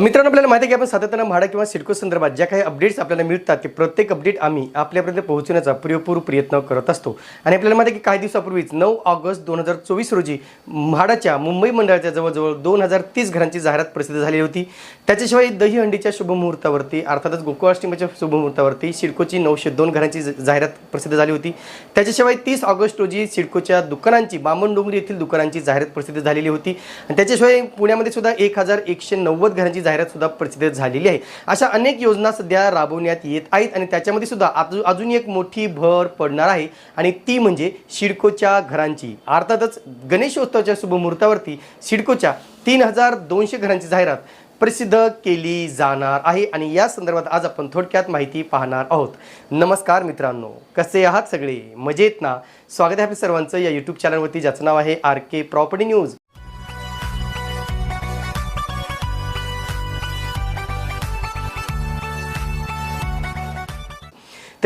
मित्रांनो आपल्याला माहिती आहे की आपण सातत्यानं म्हाडा किंवा सिडको संदर्भात ज्या काही अपडेट्स आपल्याला मिळतात ते प्रत्येक अपडेट आम्ही आपल्यापर्यंत पोहोचवण्याचा पुरेपूर प्रयत्न करत असतो. आणि आपल्याला माहिती आहे की काही दिवसापूर्वीच नऊ ऑगस्ट दोन हजार चोवीस रोजी म्हाडाच्या मुंबई मंडळाच्या जवळजवळ दोन हजार तीस घरांची जाहिरात प्रसिद्ध झाली होती. त्याच्याशिवाय दहीहंडीच्या शुभमुहूर्तावरती अर्थातच गोकुळाष्टमीच्या शुभमुहूर्तावरती सिडकोची नऊशे दोन घरांची जाहिरात प्रसिद्ध झाली होती. त्याच्याशिवाय तीस ऑगस्ट रोजी सिडकोच्या दुकानांची बामणडोंगरी येथील दुकानांची जाहिरात प्रसिद्ध झालेली होती. आणि त्याच्याशिवाय पुण्यामध्ये सुद्धा एक हजार एकशे नव्वद घरांची जाहिरात सुद्धा प्रसिद्ध झालेली आहे. अशा अनेक योजना सध्या राबवण्यात येत आहेत आणि त्याच्यामध्ये सुद्धा अजून अजून एक मोठी भर पडणार आहे आणि ती म्हणजे सिडकोच्या घरांची. अर्थातच गणेशोत्सवाच्या शुभमुहूर्तावरती सिडकोच्या तीन हजार दोनशे घरांची जाहिरात प्रसिद्ध केली जाणार आहे आणि या संदर्भात आज आपण थोडक्यात माहिती पाहणार आहोत. नमस्कार मित्रांनो कसे आहात सगळे? मजेत ना? स्वागत आहे आपल्या सर्वांचं या यूट्यूब चॅनलवरती ज्याचं नाव आहे आर के प्रॉपर्टी न्यूज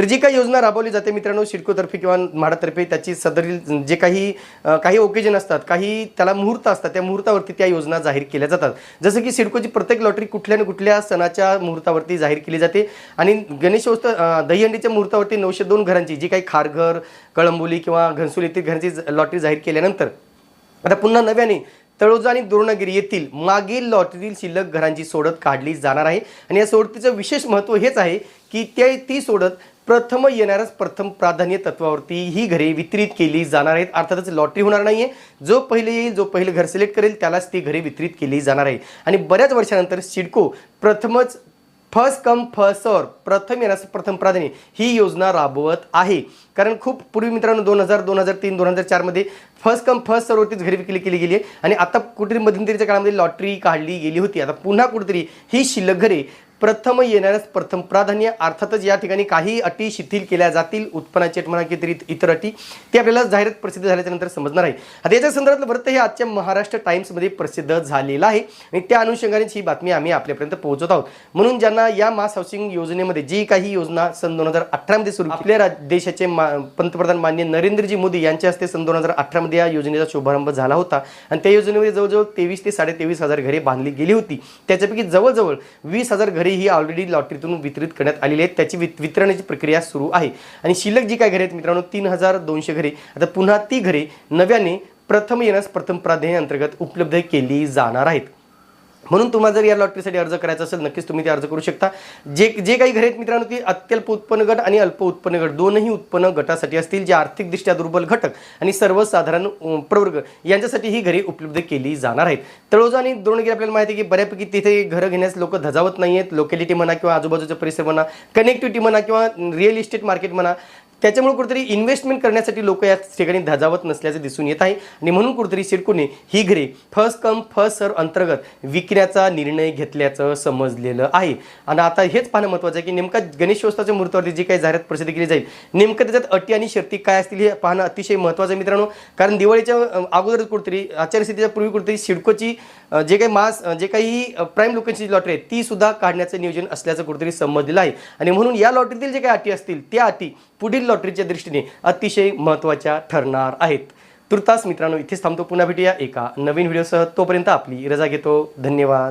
तर जी काही योजना राबवली जाते मित्रांनो सिडकोतर्फे किंवा म्हाडातर्फे त्याची सदरील जे काही काही ओकेजन असतात काही त्याला मुहूर्त असतात त्या मुहूर्तावरती त्या योजना जाहीर केल्या जातात. जसं की सिडकोची प्रत्येक लॉटरी कुठल्या ना कुठल्या सणाच्या मुहूर्तावरती जाहीर केली जाते आणि गणेशोत्सव दहीहंडीच्या मुहूर्तावरती नऊशे दोन घरांची जी काही खारघर कळंबोली किंवा घनसोली येथील घरांची ज- लॉटरी जाहीर केल्यानंतर आता पुन्हा नव्याने तळोजा आणि दुर्णगिरी येथील मागील लॉटरीतील शिल्लक घरांची सोडत काढली जाणार आहे. आणि या सोडतीचं विशेष महत्त्व हेच आहे की ते ती सोडत प्रथम येणारच प्रथम प्राधान्य तत्वावरती ही घरे वितरित केली जाणार आहेत. अर्थातच लॉटरी होणार नाहीये. जो पहिले येईल जो पहिले घर सिलेक्ट करेल त्यालाच ती घरे वितरित केली जाणार आहे. आणि बऱ्याच वर्षानंतर सिडको प्रथमच फर्स्ट कम फर्स्ट सर प्रथम येण्यास प्रथम प्राधान्य ही योजना राबवत आहे. कारण खूप पूर्वी मित्रांनो दोन हजार दोन हजार तीन दोन हजार चारमध्ये फर्स्ट कम फर्स्ट सर्वतीच घरी विकली केली गेली आहे आणि आता कुठेतरी मध्यंतरीच्या काळामध्ये लॉटरी काढली गेली होती. आता पुन्हा कुठेतरी ही शिल्लक घरे प्रथम येणाऱ्यास प्रथम प्राधान्य अर्थातच या ठिकाणी काही अटी शिथिल केल्या जातील. उत्पन्नाची म्हणा की तरी इतर अटी ते आपल्याला जाहिरात प्रसिद्ध झाल्याच्यानंतर समजणार आहे. आता याच्या संदर्भातलं वृत्त हे आजच्या महाराष्ट्र टाइम्समध्ये प्रसिद्ध झालेलं आहे आणि त्या अनुषंगानेच ही बातमी आम्ही आपल्यापर्यंत पोहोचत आहोत. म्हणून ज्यांना या मास हाऊसिंग योजनेमध्ये जी काही योजना सन दोन हजार अठरामध्ये सुरू आपल्या देशाचे मा पंतप्रधान मान्य नरेंद्रजी मोदी यांच्या हस्ते सन दोन हजार अठरामध्ये या योजनेचा शुभारंभ झाला होता. आणि त्या योजनेमध्ये जवळजवळ तेवीस ते साडे तेवीस हजार घरे बांधली गेली होती. त्याच्यापैकी जवळजवळ वीस हजार घरे ही ऑलरेडी लॉटरीतून वितरित करण्यात आलेली आहेत त्याची वित वितरणाची प्रक्रिया सुरू आहे. आणि शिल्लक जी काय घरे आहेत मित्रांनो तीन हजार दोनशे घरे. आता पुन्हा ती घरे नव्याने प्रथम येण्यास प्रथम प्राधान्य अंतर्गत उपलब्ध केली जाणार आहेत. म्हणून तुम्हाला जर या लॉटरीसाठी अर्ज करायचा असेल नक्कीच तुम्ही ते अर्ज करू शकता. जे जे काही घरे आहेत मित्रांनो ती अत्यल्प उत्पन्न गट आणि अल्प उत्पन्न गट दोनही उत्पन्न गटासाठी असतील जे आर्थिकदृष्ट्या दुर्बल घटक आणि सर्वसाधारण प्रवर्ग यांच्यासाठी ही घरे उपलब्ध केली जाणार आहेत. तळोजा आणि द्रोणगिरी आपल्याला माहिती आहे की बऱ्यापैकी तिथे घरं घेण्यास लोक धजावत नाही आहेत लोकॅलिटी म्हणा किंवा आजूबाजूचा परिसर म्हणा कनेक्टिव्हिटी म्हणा किंवा रिअल इस्टेट मार्केट म्हणा त्याच्यामुळे कुठेतरी इन्व्हेस्टमेंट करण्यासाठी लोक या ठिकाणी धजावत नसल्याचं दिसून येत आहे. आणि म्हणून कुठेतरी सिडकोने ही घरे फर्स्ट कम फर्स्ट सर्व अंतर्गत विकण्याचा निर्णय घेतल्याचं समजलेलं आहे. आणि आता हेच पाहणं महत्त्वाचं आहे की नेमका गणेशोत्सवाच्या मुहूर्तावरती जी काही जाहिरात प्रसिद्ध केली जाईल नेमकं त्याच्यात अटी आणि शर्ती काय असतील हे पाहणं अतिशय महत्त्वाचं आहे मित्रांनो. कारण दिवाळीच्या अं, अगोदर कुठेतरी आचारसंहितेच्या पूर्वी कुठेतरी सिडकोची जे काही मास जे काही प्राईम लोकांची लॉटरी आहे ती सुद्धा काढण्याचं नियोजन असल्याचं कुठेतरी समजलेलं आहे. आणि म्हणून या लॉटरीतील जे काही अटी असतील त्या अटी पुढील लॉटरीच्या दृष्टीने अतिशय महत्त्वाच्या ठरणार आहेत. तुर्तास मित्रांनो इथेच थांबतो. पुन्हा भेटूया एका नवीन व्हिडिओसह. तोपर्यंत आपली रजा घेतो. धन्यवाद.